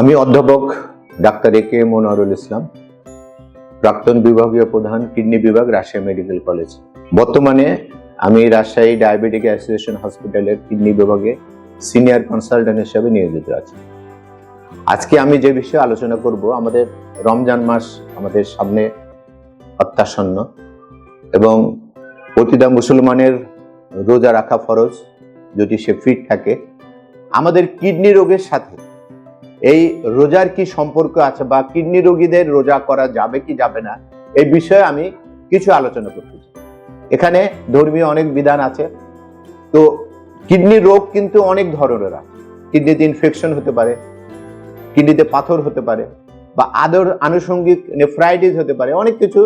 আমি অধ্যাপক ডাক্তার এ কে মনোয়ারুল ইসলাম, প্রাক্তন বিভাগীয় প্রধান কিডনি বিভাগ, রাজশাহী মেডিকেল কলেজ। বর্তমানে আমি রাজশাহী ডায়াবেটিক অ্যাসোসিয়েশন হসপিটালের কিডনি বিভাগে সিনিয়র কনসালটেন্ট হিসেবে নিয়োজিত আছি। আজকে আমি যে বিষয়ে আলোচনা করব, আমাদের রমজান মাস আমাদের সামনে অত্যাসন্ন এবং প্রতিটা মুসলমানের রোজা রাখা ফরজ, যদি সে ফিট থাকে। আমাদের কিডনি রোগের সাথে এই রোজার কি সম্পর্ক আছে বা কিডনি রোগীদের রোজা করা যাবে কি যাবে না, এই বিষয়ে আমি কিছু আলোচনা করতে চাই। এখানে ধর্মীয় অনেক বিধান আছে। তো কিডনি রোগ কিন্তু অনেক ধরনের আছে। কিডনিতে ইনফেকশন হতে পারে, কিডনিতে পাথর হতে পারে বা আদর আনুষঙ্গিক নেফ্রাইটিস হতে পারে, অনেক কিছু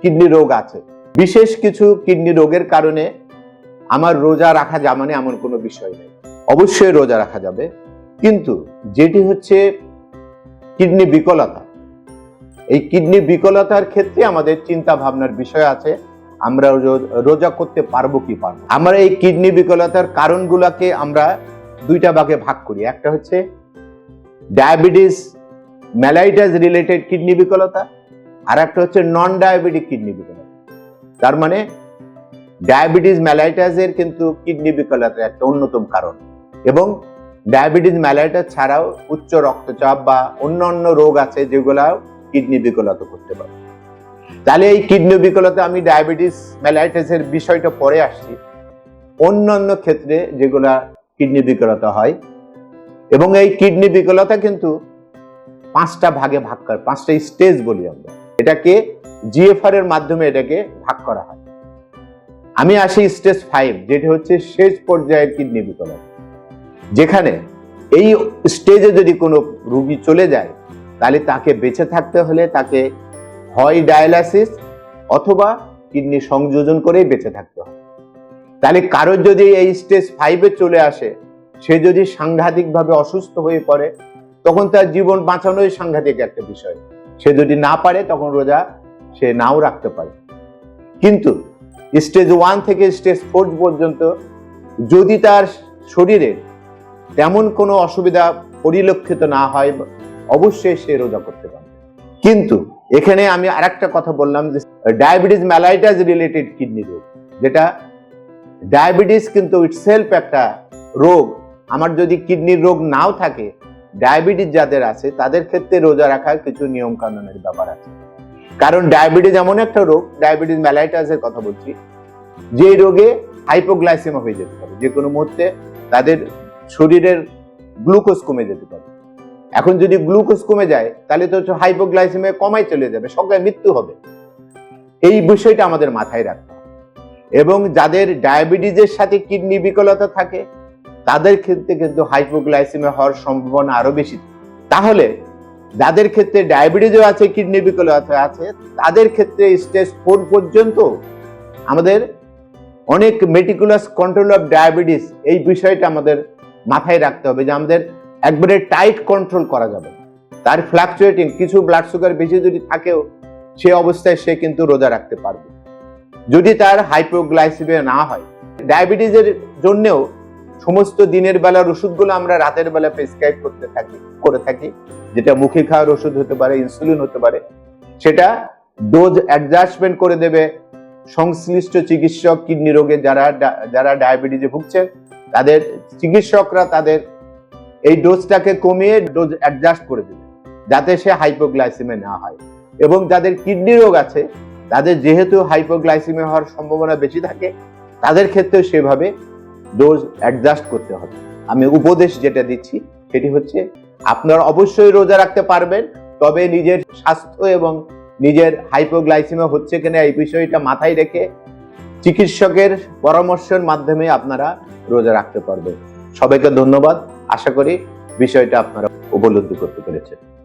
কিডনি রোগ আছে। বিশেষ কিছু কিডনি রোগের কারণে আমার রোজা রাখা যাবে না এমন কোনো বিষয় নেই। অবশ্যই রোজা রাখা যাবে। কিন্তু যেটি হচ্ছে কিডনি বিকলতা, এই কিডনি বিকলতার ক্ষেত্রে আমাদের চিন্তা ভাবনার বিষয় আছে, আমরা রোজা করতে পারব কি পারব আমরা এই কিডনি বিকলতার কারণগুলোকে আমরা দুইটা ভাগে ভাগ করি। একটা হচ্ছে ডায়াবেটিস ম্যালাইটাস রিলেটেড কিডনি বিকলতা, আর একটা হচ্ছে নন ডায়াবেটিক কিডনি বিকলতা। তার মানে ডায়াবেটিস ম্যালাইটাসের কিন্তু কিডনি বিকলতার একটা অন্যতম কারণ। এবং ডায়াবেটিস ম্যালাইটাস ছাড়াও উচ্চ রক্তচাপ বা অন্য অন্য রোগ আছে যেগুলো কিডনি বিকলতা করতে পারে। তাহলে এই কিডনি বিকলতা আমি ডায়াবেটিস ম্যালাইটাসের বিষয়টা পরে আসছি। অন্য অন্য ক্ষেত্রে যেগুলা কিডনি বিকলতা হয়। এবং এই কিডনি বিকলতা কিন্তু পাঁচটা ভাগে ভাগ করে, পাঁচটা স্টেজ বলি আমরা। এটাকে জিএফআর এর মাধ্যমে এটাকে ভাগ করা হয়। আমি আসি স্টেজ ফাইভ যেটি হচ্ছে শেষ পর্যায়ের কিডনি বিকলতা। যেখানে এই স্টেজে যদি কোনো রুগী চলে যায়, তাহলে তাকে বেঁচে থাকতে হলে তাকে হয় ডায়ালাসিস অথবা কিডনি সংযোজন করেই বেঁচে থাকতে হয়। তাহলে কারোর যদি এই স্টেজ ফাইভে চলে আসে, সে যদি সাংঘাতিকভাবে অসুস্থ হয়ে পড়ে, তখন তার জীবন বাঁচানোই সাংঘাতিক একটা বিষয়। সে যদি না পারে, তখন রোজা সে নাও রাখতে পারে। কিন্তু স্টেজ ওয়ান থেকে স্টেজ ফোর পর্যন্ত যদি তার শরীরে তেমন কোনো অসুবিধা পরিলক্ষিত না হয়, অবশ্যই সে রোজা করতে পারবে। কিন্তু এখানে আমি আরেকটা কথা বললাম যে ডায়াবেটিস ম্যালাইটাস রিলেটেড কিডনি রোগ, যেটা ডায়াবেটিস কিন্তু ইটসেলফ একটা রোগ। আমার যদি কিডনির রোগ নাও থাকে ডায়াবেটিস যাদের আছে, তাদের ক্ষেত্রে রোজা রাখার কিছু নিয়ম কানুনের ব্যাপার আছে। কারণ ডায়াবেটিস এমন একটা রোগ ডায়াবেটিস ম্যালাইটাসের কথা বলছি যে রোগে হাইপোগ্লাইসেমা হয়ে যেতে পারে। যে কোনো মুহূর্তে তাদের শরীরের গ্লুকোজ কমে যেতে পারে। এখন যদি গ্লুকোজ কমে যায়, তাহলে তো হাইপোগ্লাইসেমে কমাই চলে যাবে সকালে মৃত্যু হবে। এই বিষয়টা আমাদের মাথায় রাখতে এবং যাদের ডায়াবেটিসের সাথে কিডনি বিকলতা থাকে, তাদের ক্ষেত্রে কিন্তু হাইপোগ্লাইসেমে হওয়ার সম্ভাবনা আরও বেশি। তাহলে যাদের ক্ষেত্রে ডায়াবেটিসও আছে কিডনি বিকলতা আছে, তাদের ক্ষেত্রে স্টেজ ফোর পর্যন্ত আমাদের অনেক মেটিকুলাস কন্ট্রোল অফ ডায়াবেটিস এই বিষয়টা আমাদের মাথায় রাখতে হবে যে আমাদের একবারে টাইট কন্ট্রোল করা যাবে তার ফ্লাকচুয়েটিং কিছু ব্লাড সুগার বেশি যদি থাকেও, সে অবস্থায় সে কিন্তু রোজা রাখতে পারবে। যদি তার হাইপোগ্লাইসিমিয়া না হয় ডায়াবেটিসের জন্যেও সমস্ত দিনের বেলার ওষুধগুলো আমরা রাতের বেলা প্রেসক্রাইব করতে থাকি, করে থাকি, যেটা মুখে খাওয়ার ওষুধ হতে পারে ইনসুলিন হতে পারে, সেটা ডোজ অ্যাডজাস্টমেন্ট করে দেবে সংশ্লিষ্ট চিকিৎসক, কিডনি রোগে যারা যারা ডায়াবেটিসে ভুগছেন তাদের চিকিৎসকরা তাদের এই ডোজটাকে কমিয়ে ডোজ অ্যাডজাস্ট করে দেবে, যাতে সে হাইপোগ্লাইসিমে না হয়। এবং যাদের কিডনি রোগ আছে, তাদের যেহেতু হাইপোগ্লাইসিমে হওয়ার সম্ভাবনা বেশি থাকে, তাদের ক্ষেত্রেও সেভাবে ডোজ অ্যাডজাস্ট করতে হবে। আমি উপদেশ যেটা দিচ্ছি, সেটি হচ্ছে আপনারা অবশ্যই রোজা রাখতে পারবেন, তবে নিজের স্বাস্থ্য এবং নিজের হাইপোগ্লাইসিমা হচ্ছে কিনা এই বিষয়টা মাথায় রেখে চিকিৎসকের পরামর্শের মাধ্যমে আপনারা রোজা রাখতে পারবেন। সবাইকে ধন্যবাদ। আশা করি বিষয়টা আপনারা উপলব্ধি করতে পেরেছেন।